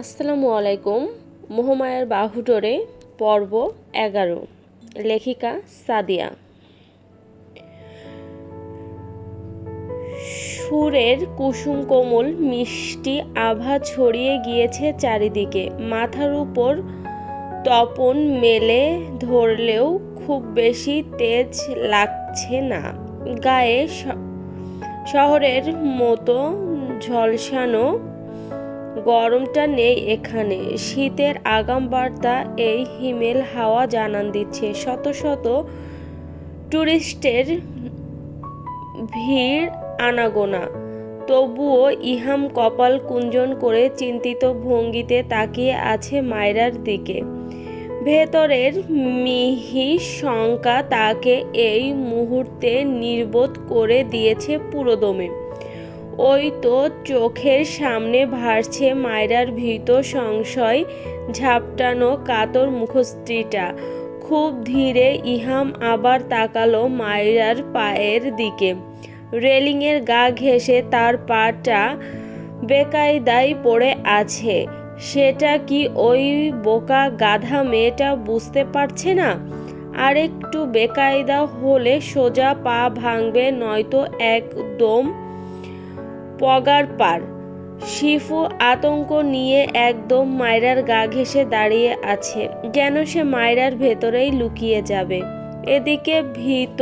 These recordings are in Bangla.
আসসালামু আলাইকুম, মোহমায়ার বাহুডোরে, পর্ব এগারো, লেখিকা সাদিয়া। সুরের কুসুম কোমল মিষ্টি আভা ছড়িয়ে গিয়েছে চারিদিকে। মাথার উপর তপন মেলে ধরলেও খুব বেশি তেজ লাগছে না। গায়ে শহরের মতো ঝলসানো গরমটা নেই এখানে। শীতের আগাম বার্তা এই হিমেল হাওয়া জানান দিচ্ছে। শত শত টুরিস্টের ভিড় আনাগোনা। তবুও ইহাম কপাল কুঞ্জন করে চিন্তিত ভঙ্গিতে তাকিয়ে আছে মায়রার দিকে। ভেতরের মিহি শঙ্কা তাকে এই মুহূর্তে নির্বোধ করে দিয়েছে পুরোদমে। ওই তো চোখের সামনে ভাসছে মায়রার ভীত সংশয়, ঝাপটানো কাতর মুখশ্রীটা। খুব ধীরে ইহাম আবার তাকালো মায়রার পায়ের দিকে। রেলিংয়ের গা ঘেঁষে তার পাটা বেকায়দায় পড়ে আছে। সেটা কি ওই বোকা গাধা মেয়েটা বুঝতে পারছে না? আরেকটু বেকায়দা হলে সোজা পা ভাঙবে নয়তো একদম পগার পার। শিফু আতঙ্ক নিয়ে একদম মায়রার গা ঘেসে দাঁড়িয়ে আছে। যেন সে মায়রার ভেতরেই লুকিয়ে যাবে? এদিকে ভীত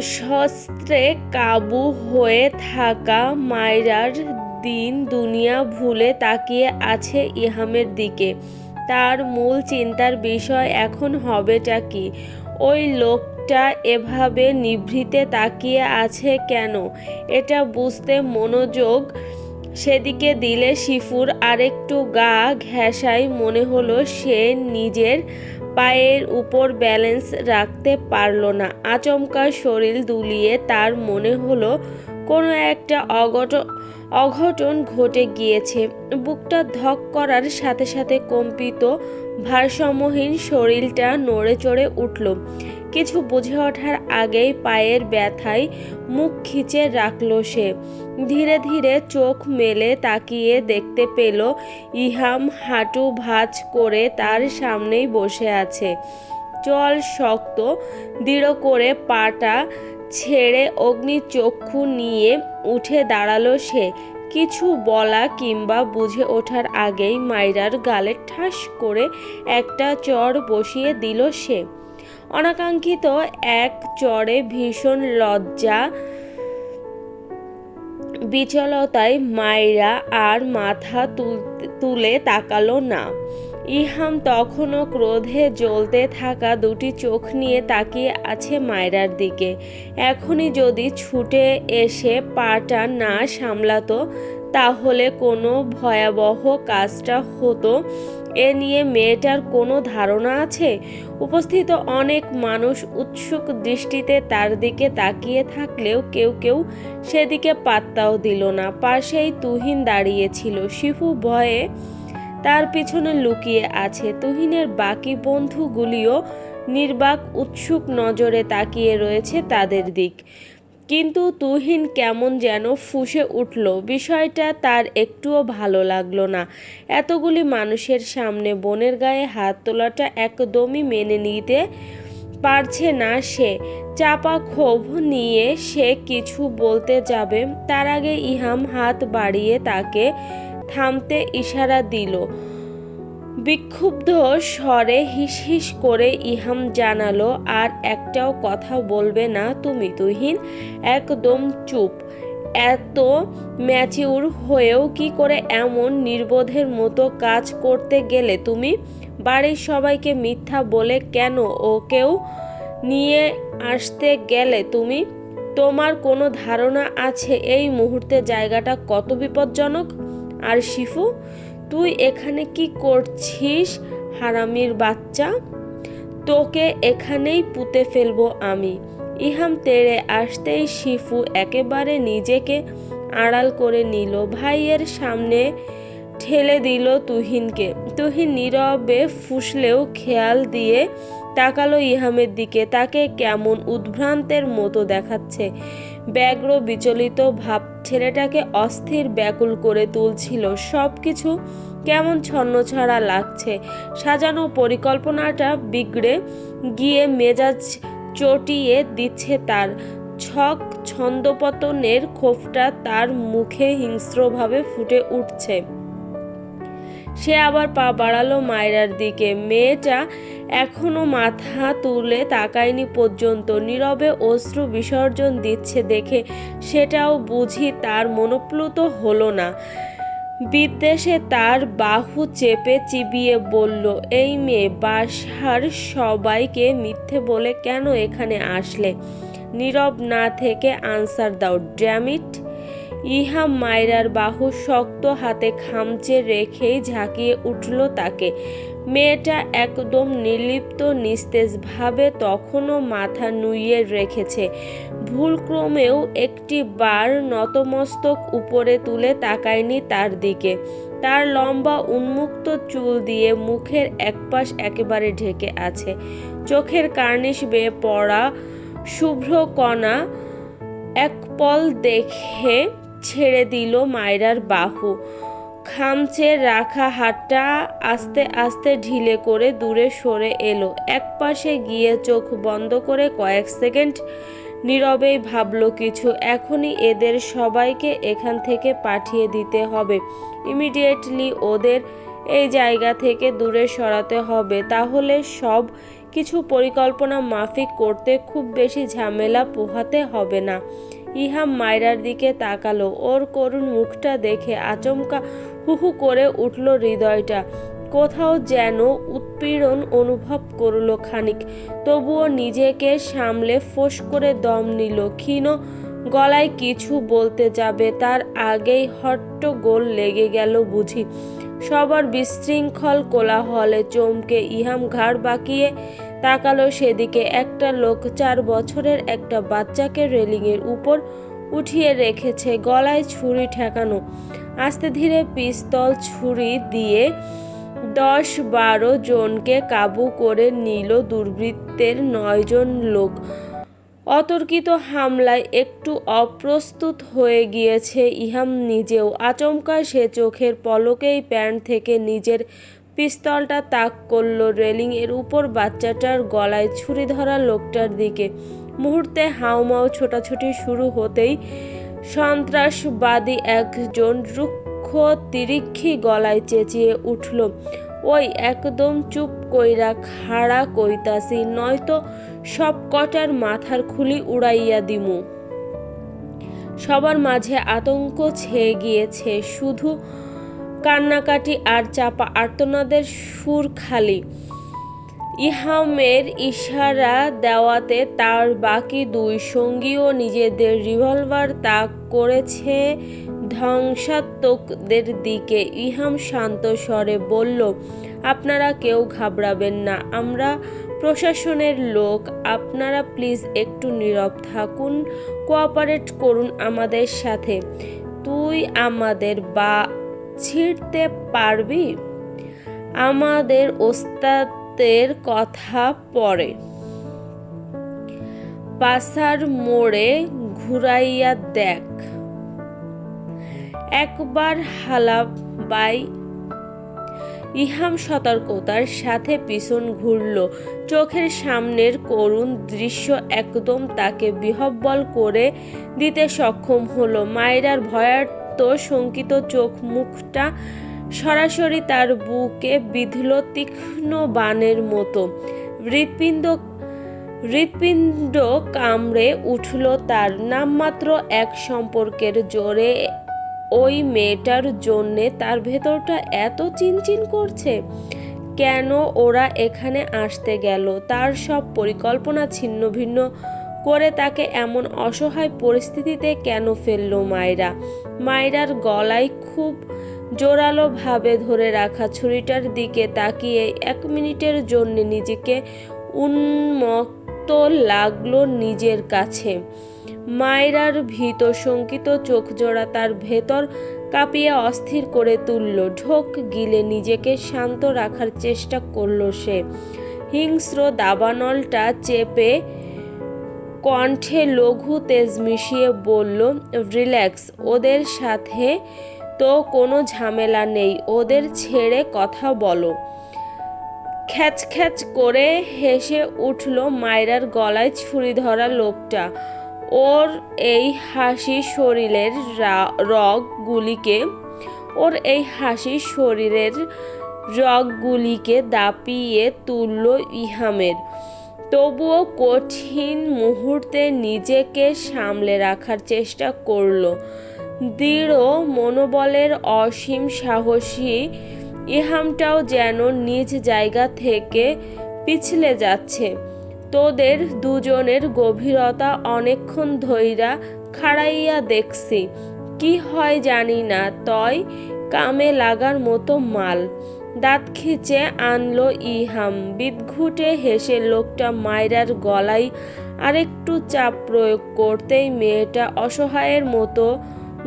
শস্ত্রে কাবু হয়ে থাকা মায়রার দিন দুনিয়া ভুলে তাকিয়ে আছে ইহামের দিকে। তার মূল চিন্তার বিষয় এখন হবেটা কি? ওই লোকটা এভাবে নিভৃতে তাকিয়ে আছে কেন? এটা বুঝতে মনোযোগ সেদিকে দিলে শিফুর আরেকটু গা ঘেঁষাই মনে হলো সে নিজের পায়ের উপর ব্যালেন্স রাখতে পারল না। আচমকা শরীর দুলিয়ে তার মনে হলো কোনো একটা অঘটন অঘটন ঘটে গিয়েছে। বুকটা ধক করার সাথে সাথে কম্পিত ভারসাম্যহীন শরীরটা নড়ে চড়ে উঠল। কিছু বুঝে ওঠার আগেই পায়ের ব্যথায় মুখ খিচে রাখল সে। ধীরে ধীরে চোখ মেলে তাকিয়ে দেখতে পেল ইহাম হাঁটু ভাঁজ করে তার সামনেই বসে আছে। চল শক্ত, দৃঢ় করে পাটা ছেড়ে অগ্নিচক্ষু নিয়ে উঠে দাঁড়াল সে। কিছু বলা কিংবা বুঝে ওঠার আগেই মাইরার গালে ঠাস করে একটা চর বসিয়ে দিল সে। অনাকাঙ্ক্ষিত এক চরে ভীষণ লজ্জা, বিচলতায় মায়েরা আর মাথা তুলে তাকালো না। ইহাম তখনও ক্রোধে জ্বলতে থাকা দুটি চোখ নিয়ে তাকিয়ে আছে মায়রার দিকে। এখনই যদি ছুটে এসে পাটা না সামলাতো, তাহলে কোনো ভয়াবহ কাজটা হতো এ নিয়ে মেয়েটার কোনো ধারণা আছে? উপস্থিত অনেক মানুষ উৎসুক দৃষ্টিতে তার দিকে তাকিয়ে থাকলেও কেউ কেউ সেদিকে পাত্তাও দিল না। পাশেই তুহিন দাঁড়িয়েছিল। শিফু ভয়ে তার পিছনে লুকিয়ে আছে। তুহিনের বাকি বন্ধুগুলিও নির্বাক, উৎসুক নজরে তাকিয়ে রয়েছে তাদের দিক। কিন্তু তুহিন কেমন যেন ফুসে উঠল। বিষয়টা তার একটুও ভালো লাগল না। এতগুলি মানুষের সামনে বোনের গায়ে হাত তোলাটা একদমই মেনে নিতে পারছে না সে। চাপা ক্ষোভ নিয়ে সে কিছু বলতে যাবে, তার আগে ইহাম হাত বাড়িয়ে তাকে থামতে ইশারা দিল। বিক্ষুব্ধ স্বরে হিস হিস করে ইহাম জানালো, আর একটাও কথা বলবে না তুমি, তুহিন? একদম চুপ। এত ম্যাচিউর হয়েও কি করে এমন নির্বোধের মতো কাজ করতে গেলে তুমি? বাড়ির সবাইকে মিথ্যা বলে কেন ওকেও নিয়ে আসতে গেলে তুমি? তোমার কোনো ধারণা আছে এই মুহূর্তে জায়গাটা কত বিপজ্জনক? আর শিফু তুই এখানে কি করছিস, হারামির বাচ্চা? তোকে এখানেই পুঁতে ফেলব আমি। ইহাম তেড়ে আসতেই শিফু একেবারে নিজেকে আড়াল করে নিল। ভাইয়ের সামনে ঠেলে দিল তুহিনকে। তুহিন নীরবে ফুসলেও খেয়াল দিয়ে তাকালো ইহামের দিকে। তাকে কেমন উদ্ভ্রান্তের মতো দেখাচ্ছে। ব্যগ্র বিচলিত ভাব ছেলেটাকে অস্থির ব্যাকুল করে তুলছিল। সব কিছু কেমন ছন্নছাড়া লাগছে। সাজানো পরিকল্পনাটা বিগড়ে গিয়ে মেজাজ চটিয়ে দিচ্ছে তার। ছক ছন্দপতনের ক্ষোভটা তার মুখে হিংস্রভাবে ফুটে উঠছে। সে আবার পা বাড়ালো মায়রার দিকে। মেয়েটা এখনও মাথা তুলে তাকায়নি পর্যন্ত। নীরবে অশ্রু বিসর্জন দিচ্ছে দেখে সেটাও বুঝি তার মনোপ্লুত হলো না। বিদ্বেষে তার বাহু চেপে চিবিয়ে বলল, এই মেয়ে, বাসার সবাইকে মিথ্যে বলে কেন এখানে আসলে? নীরব না থেকে আনসার দাও ড্যামিট ইহা মায়রার বাহু শক্ত হাতে খামচে রেখেই ঝাঁকিয়ে উঠল তাকে। মেয়েটা একদম নির্লিপ্ত, নিস্তেজভাবে তখনও মাথা নুইয়ে রেখেছে। ভুলক্রমেও একটি বার নতমস্তক উপরে তুলে তাকায়নি তার দিকে। তার লম্বা উন্মুক্ত চুল দিয়ে মুখের একপাশ একেবারে ঢেকে আছে। চোখের কার্নিশ বেয়ে পড়া শুভ্র কণা এক পল দেখে ছেড়ে দিল মায়রার বাহু। খামচে রাখা হাতটা আস্তে আস্তে ঢিলে করে দূরে সরে এলো। এক পাশে গিয়ে চোখ বন্ধ করে কয়েক সেকেন্ড নীরবেই ভাবলো কিছু। এখনই এদের সবাইকে এখান থেকে পাঠিয়ে দিতে হবে। ইমিডিয়েটলি ওদের এই জায়গা থেকে দূরে সরাতে হবে। তাহলে সব কিছু পরিকল্পনা মাফিক করতে খুব বেশি ঝামেলা পোহাতে হবে না। ইহাম মায়রার দিকে তাকালো। ওর করুণ মুখটা দেখে আচমকা হুহু করে উঠল হৃদয়টা। কোথাও যেন উৎপীড়ন অনুভব করল খানিক। তবুও নিজেকে সামলে ফোঁস করে দম নিল। ক্ষীণ গলায় কিছু বলতে যাবে, তার আগেই হট্টগোল লেগে গেল বুঝি। সবার বিশৃঙ্খল কোলাহলে চমকে ইহাম ঘাড় বাঁকিয়ে তাকালো সেদিকে। একটা লোক চার বছরের একটা বাচ্চাকে রেলিংয়ের উপর উঠিয়ে রেখেছে, গলায় ছুরি ঠেকানো। আস্তে ধীরে পিস্তল ছুরি দিয়ে দশ বারো জনকে কাবু করে নিল দুর্বৃত্তের নয়জন লোক। অতর্কিত হামলায় একটু অপ্রস্তুত হয়ে গিয়েছে ইহাম নিজেও। আচমকা সে চোখের পলকেই প্যান্ট থেকে নিজের পিস্তলটা তাক করল রেলিং এর উপর বাচ্চাটার গলায় ছুরি ধরা লোকটার দিকে। মুহূর্তে হাউমাউ ছোটাছুটি শুরু হতেই সন্ত্রাসবাদী একজন রুক্ষ তিরিক্ষি গলায় চেঁচিয়ে উঠল। ওই একদম চুপ কইরা খাড়া কইতাছি, নয়তো সব কটার মাথার খুলি উড়াইয়া দিমু। সবার মাঝে আতঙ্ক ছেয়ে গিয়েছে, শুধু কান্নাকাটি আর চাপা আর্তনাদের সুর খালি। ইহামের ইশারা দেওয়াতে তার বাকি দুই সঙ্গীও নিজেদের রিভলভার তাক করেছে ধ্বংসাত্মকদের দিকে। ইহাম শান্ত স্বরে বলল, আপনারা কেউ ঘাবড়াবেন না, আমরা প্রশাসনের লোক। আপনারা প্লিজ একটু নীরব থাকুন, কোঅপারেট করুন আমাদের সাথে। তুই আমাদের বা ছিঁড়তে পারবি? আমাদের ওস্তাদের কথা পরে পাশার মোড়ে ঘুরাইয়া দেখ। একবার হালাবাই। ইহাম সতর্কতার সাথে পিছন ঘুরল। চোখের সামনের করুণ দৃশ্য একদম তাকে বিহব্বল করে দিতে সক্ষম হলো। মায়েরার ভয়ার্ত শঙ্কিত চোখ, মুখটা সরাসরি তার বুকে বিধল তীক্ষ্ণ বানের মতো। হৃৎপিণ্ড হৃৎপিণ্ড কামড়ে উঠল তার নামমাত্র এক সম্পর্কের জোরে। ওই মেয়েটার জন্যে তার ভেতরটা এত চিনচিন করছে। কেন ওরা এখানে আসতে গেল? তার সব পরিকল্পনা ছিন্ন ভিন্ন করে তাকে এমন অসহায় পরিস্থিতিতে কেন ফেলল মায়েরা? মায়েরার গলায় খুব জোরালোভাবে ধরে রাখা ছুরিটার দিকে তাকিয়ে এক মিনিটের জন্য নিজেকে উন্মত্ত লাগল নিজের কাছে। মায়রার ভীত শঙ্কিত চোখ জোড়া তার ভেতর কাঁপিয়ে অস্থির করে তুলল। ঢোক গিলে নিজেকে শান্ত রাখার চেষ্টা করল সে। হিংস্র দাবানলটা চেপে কণ্ঠে লঘু তেজ মিশিয়ে বলল, রিল্যাক্স, ওদের সাথে তো কোনো ঝামেলা নেই, ওদের ছেড়ে কথা বলো। খ্যাচ খ্যাচ করে হেসে উঠল মায়রার গলায় ছুরি ধরা লোকটা। ওর এই হাসি শরীরের রগগুলিকে, ওর এই হাসি শরীরের রগগুলিকে দাপিয়ে তুলল ইহামের। তবুও কঠিন মুহূর্তে নিজেকে সামলে রাখার চেষ্টা করল। দৃঢ় মনোবলের অসীম সাহসী ইহামটাও যেন নিজ জায়গা থেকে পিছলে যাচ্ছে। তোদের দুজনের গভীরতা অনেকক্ষণ ধৈরা খাড়াইয়া দেখছি। কি হয় জানি না, তয় কামে লাগার মতো মাল। দাঁত খিচে আনলো ইহাম। বিদঘুটে হেসে লোকটা মায়রার গলায় আরেকটু চাপ প্রয়োগ করতেই মেয়েটা অসহায়ের মতো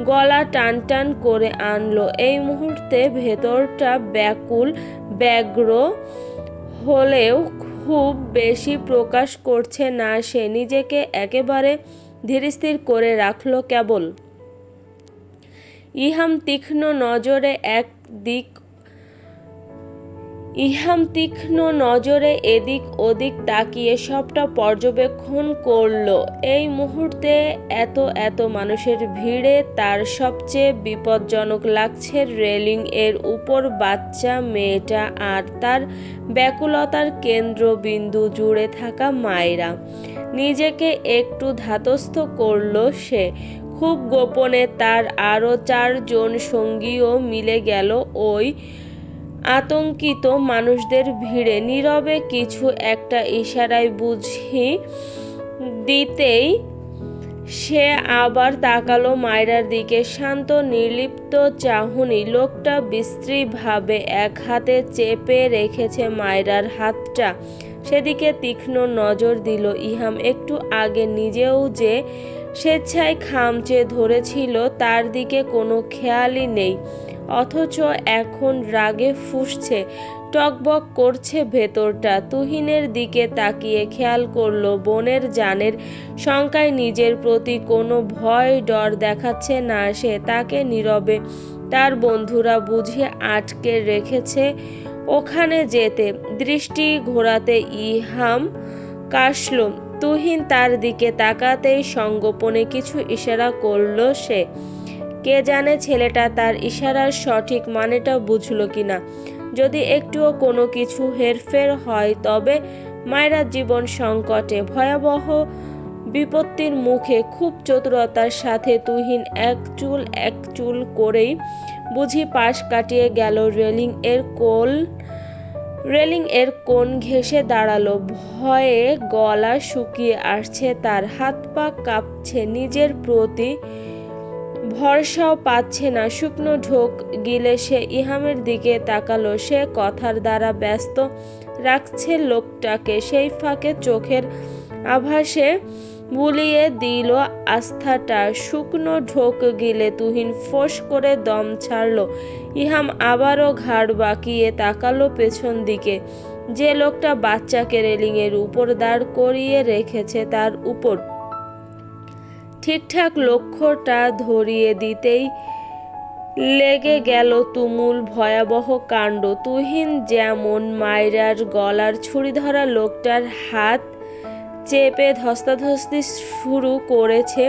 গলা টান টান করে আনলো। এই মুহূর্তে ভেতরটা ব্যাকুল, ব্যগ্র হলেও খুব বেশি প্রকাশ করছে না সে। নিজেকে একেবারে ধীরস্থির করে রাখল কেবল। ইহাম তীক্ষ্ণ নজরে এক দিক ইহাম তীক্ষ্ণ নজরে এদিক ওদিক তাকিয়ে সবটা পর্যবেক্ষণ করল। এই মুহূর্তে এত এত মানুষের ভিড়ে তার সবচেয়ে বিপজ্জনক লাগছে রেলিং এর উপর বাচ্চা, মেয়েটা আর তার ব্যাকুলতার কেন্দ্রবিন্দু জুড়ে থাকা মায়েরা। নিজেকে একটু ধাতস্থ করল সে। খুব গোপনে তার আরও চারজন সঙ্গীও মিলে গেল ওই আতঙ্কিত মানুষদের ভিড়ে নীরবে কিছু একটা ইশারায় বুঝি দিতেই সে আবার তাকালো মায়রার দিকে। শান্ত, নির্লিপ্ত, চাহনি। লোকটা বিশ্রীভাবে এক হাতে চেপে রেখেছে মায়রার হাতটা। সেদিকে তীক্ষ্ণ নজর দিল ইহাম। একটু আগে নিজেও যে স্বেচ্ছায় খামচে ধরেছিল, তার দিকে কোনো খেয়ালই নেই। অথচ এখন রাগে ফুসছে, টকবক করছে ভেতরটা। তুহিনের দিকে তাকিয়ে খেয়াল করল, বোনের জানের শঙ্কায় নিজের প্রতি কোনো ভয় ডর দেখাচ্ছে না সে। তাকে নীরবে তার বন্ধুরা বুঝে আটকে রেখেছে ওখানে যেতে। দৃষ্টি ঘোরাতে ইহাম কাশল। তুহিন তার দিকে তাকাতেই সঙ্গোপনে কিছু ইশারা করল সে। কে জানে ছেলেটা তার ইশারার সঠিক মানেটা বুঝলো কিনা। যদি একটুও কোনো কিছু হেরফের হয়, তবে মায়েরা জীবন সংকটে ভয়াবহ বিপত্তির মুখে খুব চতুরতার সাথে তুহিন এক চুল এক চুল করেই বুঝি পাশ কাটিয়ে গেল রেলিং এর কোল, রেলিং এর কোণ ঘেসে দাঁড়াল। ভয়ে গলা শুকিয়ে আসছে, তার হাত পা কাঁপছে। নিজের প্রতি ভরসাও পাচ্ছে না। শুকনো ঢোক গিলে সে ইহামের দিকে তাকালো। সে কথার দ্বারা ব্যস্ত রাখছে লোকটাকে। সেই ফাঁকে চোখের আভাসে বুলিয়ে দিল আস্থাটা। শুকনো ঢোক গিলে তুহিন ফোঁস করে দম ছাড়ল। ইহাম আবারও ঘাড় বাঁকিয়ে তাকালো পেছন দিকে। যে লোকটা বাচ্চাকে রেলিংয়ের উপর দাঁড় করিয়ে রেখেছে তার উপর ঠিকঠাক লক্ষ্যটা ধরিয়ে দিতেই লেগে গেল তুমুল ভয়াবহ কাণ্ড। তুহিন যেমন মায়রার গলার ছুরি ধরা লোকটার হাত চেপে ধস্তাধস্তি শুরু করেছে,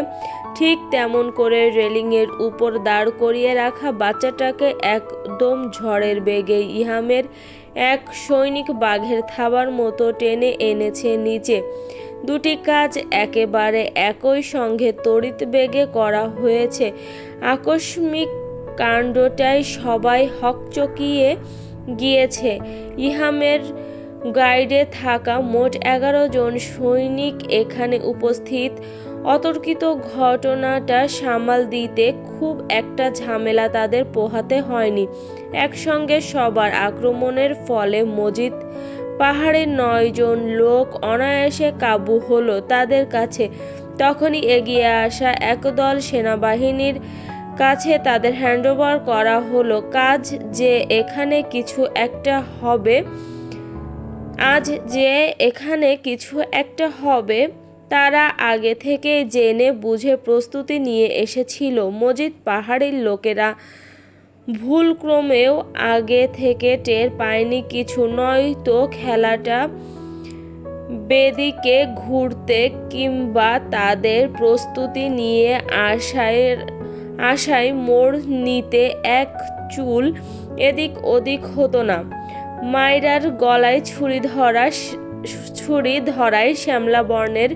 ঠিক তেমন করে রেলিংয়ের উপর দাঁড় করিয়ে রাখা বাচ্চাটাকে একদম ঝড়ের বেগে ইহামের এক সৈনিক বাঘের থাবার মতো টেনে এনেছে নিচে। দুটি কাজ একেবারে একই সঙ্গে তড়িৎ বেগে করা হয়েছে। আকস্মিক কাণ্ডটাই সবাই হকচকিয়ে গিয়েছে। ইহামের গাইডে থাকা মোট এগারো জন সৈনিক এখানে উপস্থিত। অতর্কিত ঘটনাটা সামাল দিতে খুব একটা ঝামেলা তাদের পোহাতে হয়নি। একসঙ্গে সবার আক্রমণের ফলে মজিদ পাহাড়ের নয়জন লোক অনায়াসে কাবু হলো তাদের কাছে। তখনই এগিয়ে আসা একদল সেনাবাহিনীর কাছে তাদের হ্যান্ডওভার করা হলো। কাজ যে এখানে কিছু একটা হবে, আজ যে এখানে কিছু একটা হবে, তারা আগে থেকে জেনে বুঝে প্রস্তুতি নিয়ে এসেছিল। মজিদ পাহাড়ির লোকেরা ভুলক্রমেও আগে থেকে টের পায়নি কিছু, নয়তো খেলাটা বেদিকে ঘুরতে কিংবা তাদের প্রস্তুতি নিয়ে আশায় আশায় মোড় নিতে এক চুল এদিক ওদিক হতো না। মায়রার গলায় ছুরি ধরা ছুরি ধরায় শ্যামলা বর্ণের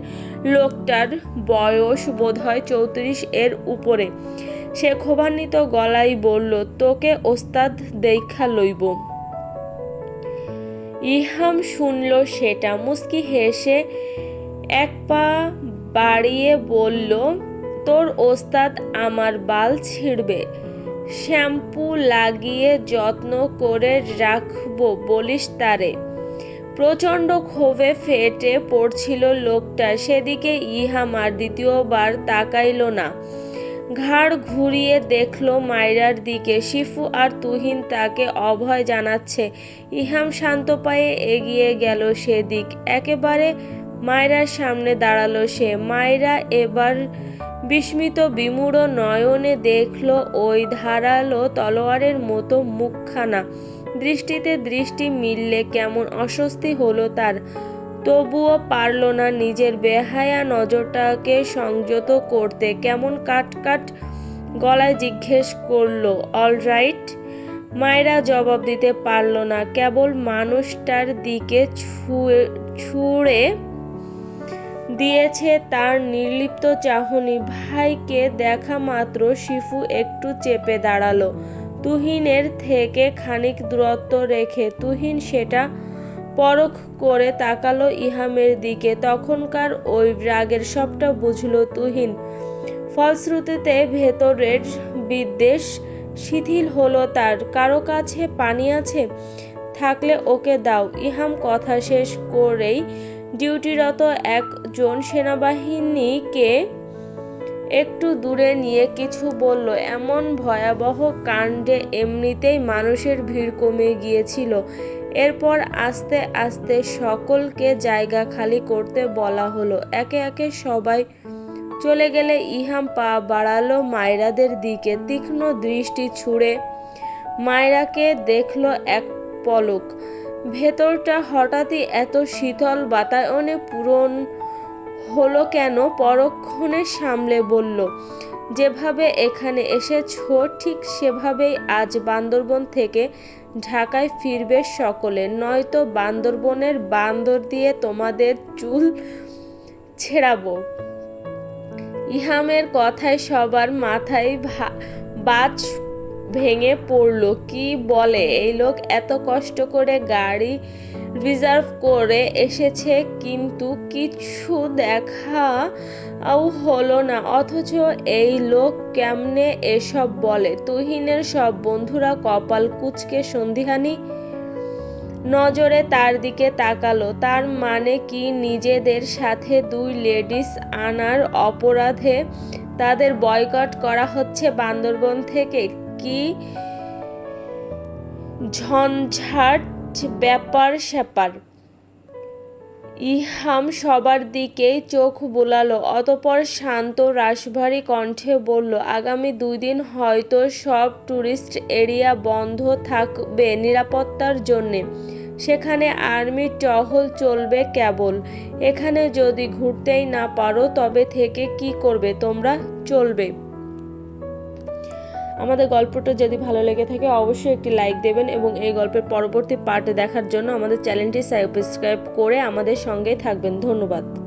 লোকটার বয়স বোধহয় চৌত্রিশ এর উপরে। সে ক্ষোভান্বিত গলায় বলল, তোকে ওস্তাদ দেখা লইব। ইহাম শুনল সেটা। মুস্কি হেসে এক পা বাড়িয়ে বলল, তোর ওস্তাদ আমার বাল ছিঁড়বে। শ্যাম্পু লাগিয়ে যত্ন করে রাখব, বলিস তারে। প্রচণ্ড ক্ষোভে ফেটে পড়ছিল লোকটা। সেদিকে ইহাম আর দ্বিতীয়বার তাকাইল না। ঘাড় ঘুরিয়ে দেখল মায়রার দিকে। শিফু আর তুহিন তাকে অভয় জানাচ্ছে। ইহাম শান্ত পায়ে এগিয়ে গেল সেদিক। একেবারে মায়রার সামনে দাঁড়াল সে। মায়রা এবার বিস্মিত বিমূঢ় নয়নে দেখল ওই ধারালো তলোয়ারের মতো মুখখানা। দৃষ্টিতে দৃষ্টি মিললে কেমন অস্বস্তি হলো তার। তবুও পারল না নিজের বেহায়া নজরটাকে সংযত করতে। কেমন কাট কাট গলায় জিজ্ঞেস করল অলরাইট মায়েরা জবাব দিতে পারল না। কেবল মানুষটার দিকে ছুঁড়ে দিয়েছে তার নির্লিপ্ত চাহনি। ভাইকে দেখা মাত্র শিফু একটু চেপে দাঁড়াল। তুহিনের থেকে খানিক দূরত্ব রেখে, তুহিন, সেটা পরখ করে তাকালো ইহামের দিকে। তখনকার ওই রাগের সবটা বুঝলো তুহিন। ফলশ্রুতিতে ভেতরের বিদ্বেষ শিথিল হলো তার। কারও কাছে পানি আছে? থাকলে ওকে দাও। ইহাম কথা শেষ করেই ডিউটিরত একজন সেনাবাহিনীকে একটু দূরে নিয়ে কিছু বলল। এমন ভয়াবহ কাণ্ডে এমনিতেই মানুষের ভিড় কমে গিয়েছিল। এরপর আস্তে আস্তে সকলকে জায়গা খালি করতে বলা হলো। একে একে সবাই চলে গেলে ইহাম পা বাড়ালো মায়রাদের দিকে। তীক্ষ্ণ দৃষ্টি ছুঁড়ে মায়রাকে দেখল এক পলক। ভেতরটা হঠাৎই এত শীতল বাতায়নে পূরণ হলো কেন? পরক্ষণে সামলে বলল, যেভাবে এখানে এসেছ, ঠিক সেভাবেই আজ বান্দরবন থেকে ঢাকায় ফিরবে সকলে, নয়তো বান্দরবনের বান্দর দিয়ে তোমাদের চুল ছেড়াবো। ইহামের কথায় সবার মাথায় বাজ ভেঙে পড়ল। কি বলে? এই লোক এত কষ্ট করে গাড়ি রিজার্ভ করে এসেছে, কিন্তু কিছু দেখাও হলো না। অথচ এই লোক কেমনে এসব বলে? তুহিনের সব বন্ধুরা কপাল কুচকে সন্ধিহানি নজরে তার দিকে তাকালো। তার মানে কি নিজেদের সাথে দুই লেডিস আনার অপরাধে তাদের বয়কট করা হচ্ছে বান্দরবন থেকে? কি? ঝঞ্ঝাট ব্যাপার স্যাপার। ইহাম সবার দিকেই চোখ বোলালো, অতপর শান্ত রাশভারী কণ্ঠে বলল, আগামী দুই দিন হয়তো সব ট্যুরিস্ট এরিয়া বন্ধ থাকবে নিরাপত্তার জন্যে। সেখানে আর্মি টহল চলবে কেবল। এখানে যদি ঘুরতেই না পারো, তবে থেকে কি করবে? তোমরা চলবে। আমাদের গল্পটা যদি ভালো লেগে থাকে, অবশ্যই একটি লাইক দেবেন এবং এই গল্পের পরবর্তী পার্ট দেখার জন্য আমাদের চ্যানেলটি সাবস্ক্রাইব করে আমাদের সঙ্গেই থাকবেন। ধন্যবাদ।